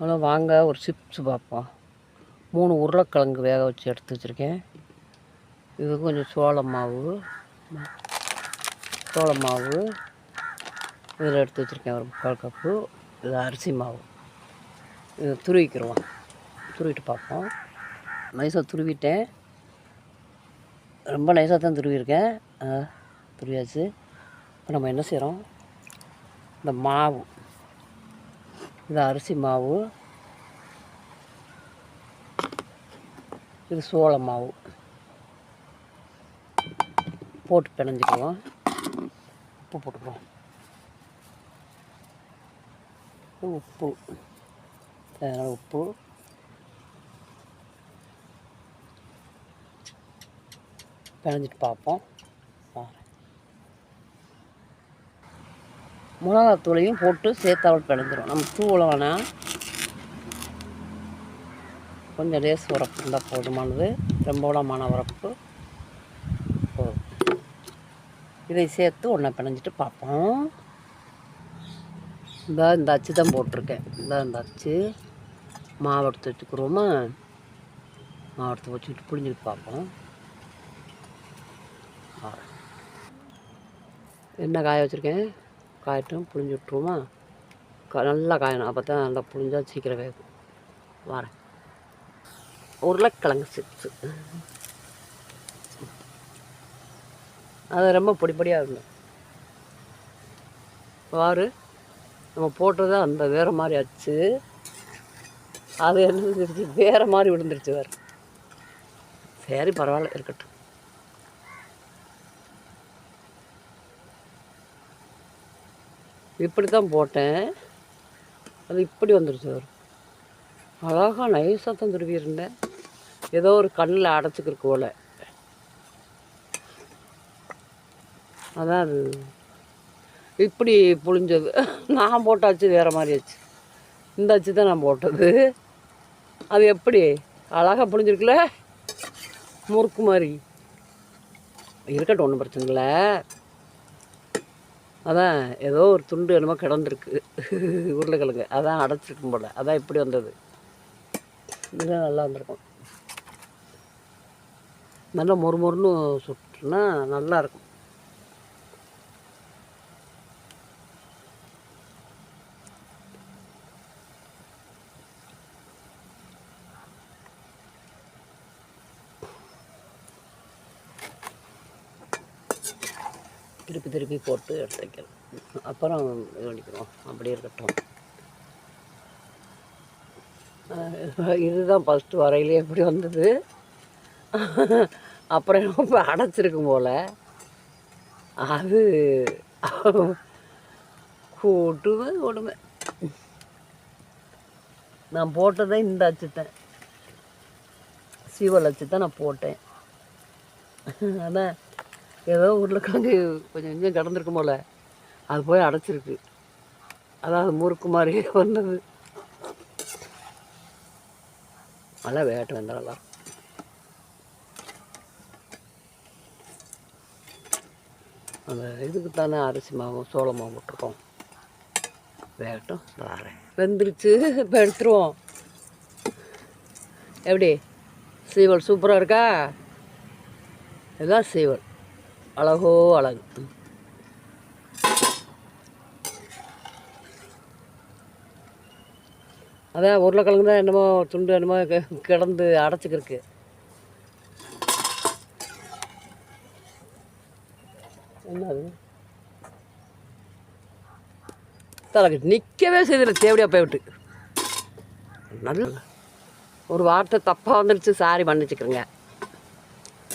ஆனால் வாங்க ஒரு சிப்ஸ் பார்ப்போம் மூணு உருளைக்கிழங்கு வேக வச்சு எடுத்து வச்சுருக்கேன். இது கொஞ்சம் சோள மாவு. சோள மாவு. இதில் எடுத்து வச்சுருக்கேன் ஒரு முக்கால் கப்பு. இது அரிசி மாவு. இது துருவிக்கிறோம் துருவிட்டு பார்ப்போம். நைஸாக துருவிட்டேன். ரொம்ப நைஸாக தான் துருவியிருக்கேன். துருவியாச்சு. இப்போ நம்ம என்ன செய்கிறோம் இந்த மாவு. இது அரிசி மாவு. இது சோள மாவு. போட்டு பிணைஞ்சிக்குவோம். உப்பு போட்டுக்குவோம் உப்பு. தேவையான உப்பு. பிணைஞ்சிட்டு பார்ப்போம். மிளகாத்தூளையும் போட்டு சேர்த்தாவில் பிணைஞ்சிரும் நம்ம தூளை வேணால் கொஞ்சம் லேஸ் உரப்பு இருந்தால் போதுமானது. ரொம்பமான உரப்பு. போதும். இதை சேர்த்து ஒன்றை பிணைஞ்சிட்டு பார்ப்போம். இந்த இந்த அச்சு தான் போட்டிருக்கேன். இந்த இந்த அச்சு. மாவட்டத்தை வச்சுக்கிறோமா மாவட்டத்தை வச்சுக்கிட்டு புளிஞ்சிட்டு பார்ப்போம். என்ன காய வச்சுருக்கேன்? காயட்டும் புளிஞ்சு விட்ருவோமா நல்லா காயணும். அப்போ தான் நல்லா புளிஞ்சா சீக்கிரம் வேகும். வரேன். உருளைக்கிழங்கு சிப்ஸு. அது ரொம்ப பொடி இருந்தோம் வாரு நம்ம போட்டது அந்த வேறு மாதிரி ஆச்சு. அது என்ன வேறு மாதிரி விழுந்துருச்சு வேறு சரி பரவாயில்ல இருக்கட்டும். இப்படி தான் போட்டேன். அது இப்படி வந்துடுச்சு வேறு அழகாக நைஸாக தான் துருவி இருந்தேன் ஏதோ ஒரு கண்ணில் அடைச்சிக்கிருக்கு போல. அதான் அது. இப்படி புழிஞ்சது. நான் போட்ட அச்சு வேறு மாதிரி ஆச்சு. இந்த அச்சு தான் நான் போட்டது. அது எப்படி? அழகாக புழிஞ்சிருக்குல்ல முறுக்கு மாதிரி. இருக்கட்டும் ஒன்றும் பிரச்சனை இல்லை. அதான் ஏதோ ஒரு துண்டு என்னமோ கிடந்திருக்கு. உருளைக்கிழங்கு. அதான் அடைச்சிருக்கும் போல். அதான் இப்படி வந்தது. இதுதான் நல்லா வந்திருக்கும். நல்லா மொறு மொறுன்னு சுட்டுனா நல்லாயிருக்கும் திருப்பி திருப்பி போட்டு எடுத்து வைக்கணும் அப்புறம் இது பண்ணிக்கிறோம் அப்படி இருக்கட்டும். இதுதான் ஃபஸ்ட்டு வரையிலே எப்படி வந்தது. அப்புறம் இப்போ அடைச்சிருக்கும் போல். அது கூட்டுமே கொடுமை. நான் போட்டதை இந்த அச்சுத்தேன். சீவல் அச்சு தான் நான் போட்டேன். அதான் ஏதோ உருளைக்கிழங்கு கொஞ்சம் கொஞ்சம் கிடந்திருக்கும் போல். அது போய் அடைச்சிருக்கு. அதான் அது முறுக்கு மாதிரி வந்தது. நல்லா வேட்டை வந்தால் நல்லா. அந்த இதுக்கு தானே அரிசி மாவும் சோள மாவு போட்டிருக்கோம். வேகட்டும் வரேன். வெந்துருச்சு இப்போ எடுத்துருவோம். எப்படி? சீவல் சூப்பராக இருக்கா? இதுதான் சீவல். அழகோ அழகு. அதான் உருளைக்கிழங்கு தான் என்னமோ துண்டு என்னமோ கிடந்து அடைச்சிக்கிருக்கு. என்னது? தலைக்கு நிற்கவே செய்தில்லை தேவடியா போய் விட்டு நல்ல ஒரு வார்த்தை தப்பாக வந்துடுச்சு சாரி மன்னிச்சுக்கிறேங்க.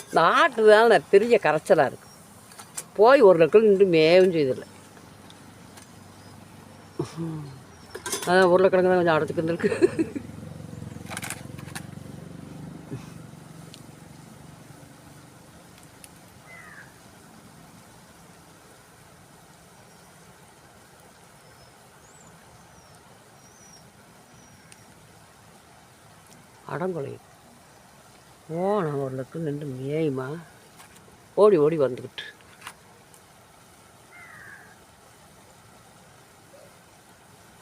இந்த ஆட்டு தான் பெரிய கரைச்சலாக இருக்குது போய் ஒரு லக்கில் நின்று மேவும் செய்தில்லை அதான் உருளைக்கிழங்கு தான் கொஞ்சம் அடைச்சிக்கு இருந்திருக்கு. அடங்கொலை. நான் ஒரு லக்கு நின்று மேயுமா? ஓடி ஓடி வந்துக்கிட்டு.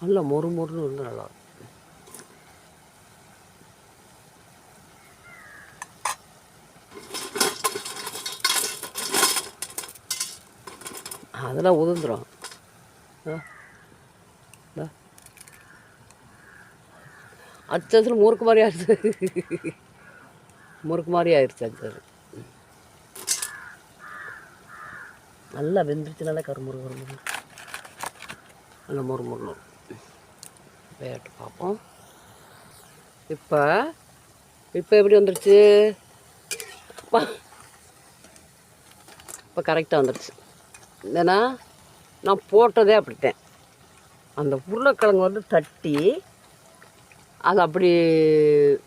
நல்லா மொறு மொறுன்னு வந்து நல்லா அதெல்லாம் உதந்துடும் அச்சத்தில் முறுக்கு மாதிரி ஆயிடுச்சு முறுக்கு மாதிரி ஆயிடுச்சு அச்சது நல்லா வெந்துருச்சு நல்லா கருமுறு கருமுறு நல்லா மொறு மொறு வேட்டு பார்ப்போம். இப்போ இப்போ எப்படி வந்துருச்சு? அப்பா இப்போ கரெக்டாக வந்துருச்சு. ஏன்னா நான் போட்டதே அப்படித்தேன். அந்த உருளைக்கிழங்கு வந்து தட்டி அது அப்படி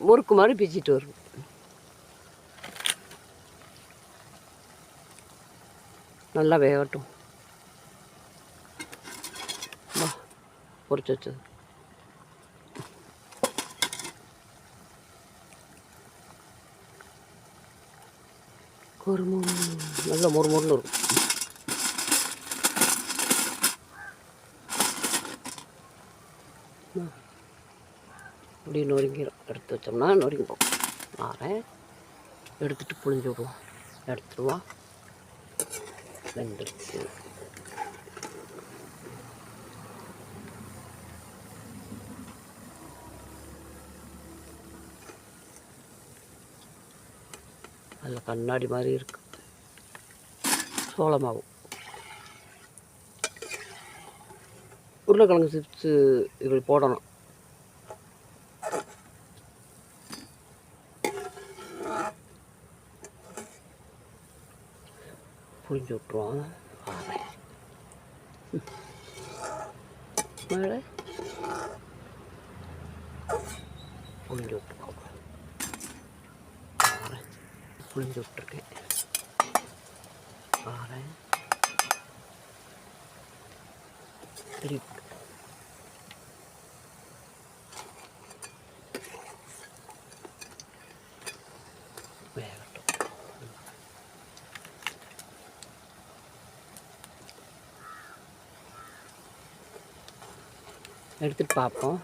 முறுக்கு மாதிரி பிச்சிட்டு வரும் நல்லா வேகட்டும். பொறிச்சு வச்சது. குருமுறு நல்ல முறுமுறுன்னு இருக்கும் இப்படி நொறுங்கிடும் எடுத்து வச்சோம்னா நொறுங்கி போகும் மாறேன் எடுத்துட்டு புழிஞ்சு விடுவோம் எடுத்துருவோம் ரெண்டு அதில் கண்ணாடி மாதிரி இருக்கு. சோள மாவு உருளைக்கிழங்கு சிப்ஸு இப்படி போடணும். புரிஞ்சு விட்ருவோம் மேலே. புரிஞ்சு விட்ருவோம் புழிஞ்சு விட்ருக்கேன் ஆறேன் திருப்பி வேகட்டும். எடுத்துட்டு பார்ப்போம்.